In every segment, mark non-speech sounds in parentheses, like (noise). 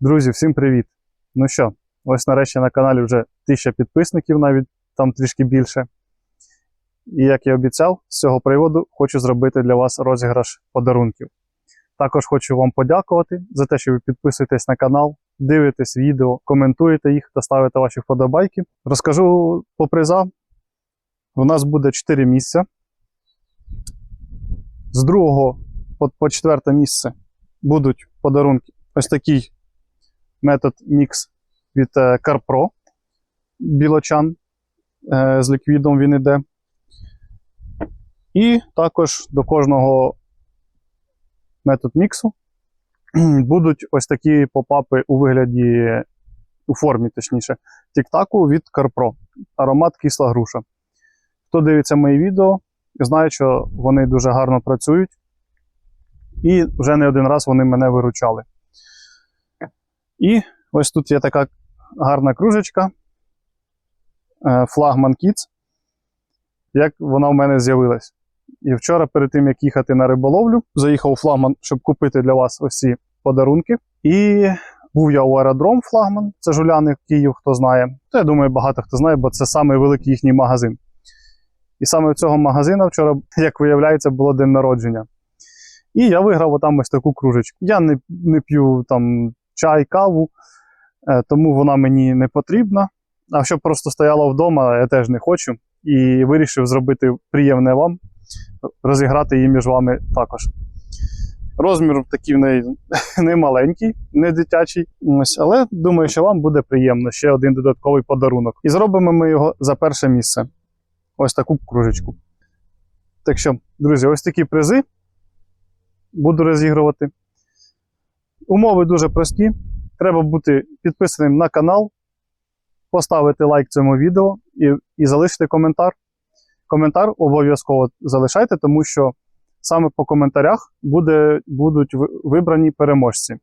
Друзі, всім привіт! Ну що, ось нарешті на каналі вже 1000 підписників, навіть там трішки більше. І як я обіцяв, з цього приводу хочу зробити для вас розіграш подарунків. Також хочу вам подякувати за те, що ви підписуєтесь на канал, дивитесь відео, коментуєте їх та ставите ваші вподобайки. Розкажу по призам. У нас буде 4 місця. З другого по, по четверте місце будуть подарунки. Ось такий метод мікс від е, CarPro білочан е, з ліквідом він іде. І також до кожного метод міксу (clears throat) будуть ось такі попапи у вигляді, у формі, точніше, тіктаку від CarPro. Аромат кисла груша. Хто дивиться мої відео, знає, що вони дуже гарно працюють. І вже не один раз вони мене виручали. І ось тут є така гарна кружечка е, флагман Kids, як вона в мене з'явилась. І вчора, перед тим як їхати на риболовлю, заїхав у флагман, щоб купити для вас ось подарунки. І був я у аеродром флагман, це Жуляни Київ, хто знає. То я думаю, багато хто знає, бо це самий великий їхній магазин. І саме в цього магазина вчора, як виявляється, було день народження. І я виграв отам ось таку кружечку. Я не, не п'ю там чай, каву, е, тому вона мені не потрібна. А щоб просто стояла вдома, я теж не хочу. І вирішив зробити приємне вам, розіграти її між вами також. Розмір такий в неї (laughs) не маленький, не дитячий. Але думаю, що вам буде приємно ще один додатковий подарунок. І зробимо ми його за перше місце. Ось таку кружечку. Так що, друзі, ось такі призи буду розігрувати. Умови дуже прості. Треба бути підписаним на канал, поставити лайк цьому відео і, і залишити коментар. Коментар обов'язково залишайте, тому що саме по коментарях буде, будуть вибрані переможці.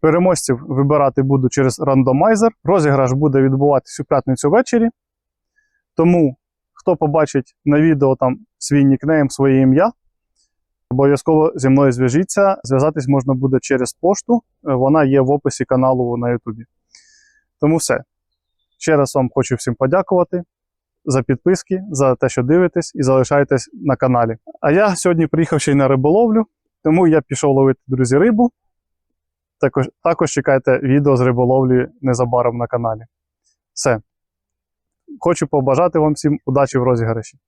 Переможців вибирати буду через рандомайзер. Розіграш буде відбуватись у п'ятницю ввечері. Тому, хто побачить на відео там свій нікнейм, своє ім'я, Обов'язково зі мною зв'яжіться. Зв'язатись можна буде через пошту. Е, Вона є в описі каналу на Ютубі. Тому все. Ще раз вам хочу всім подякувати за підписки, за те, що дивитесь і залишаєтесь на каналі. А я сьогодні приїхав ще й на риболовлю, тому я пішов ловити, друзі, рибу. Також, також чекайте відео з риболовлі незабаром на каналі. Все. Хочу побажати вам всім удачі в розіграші.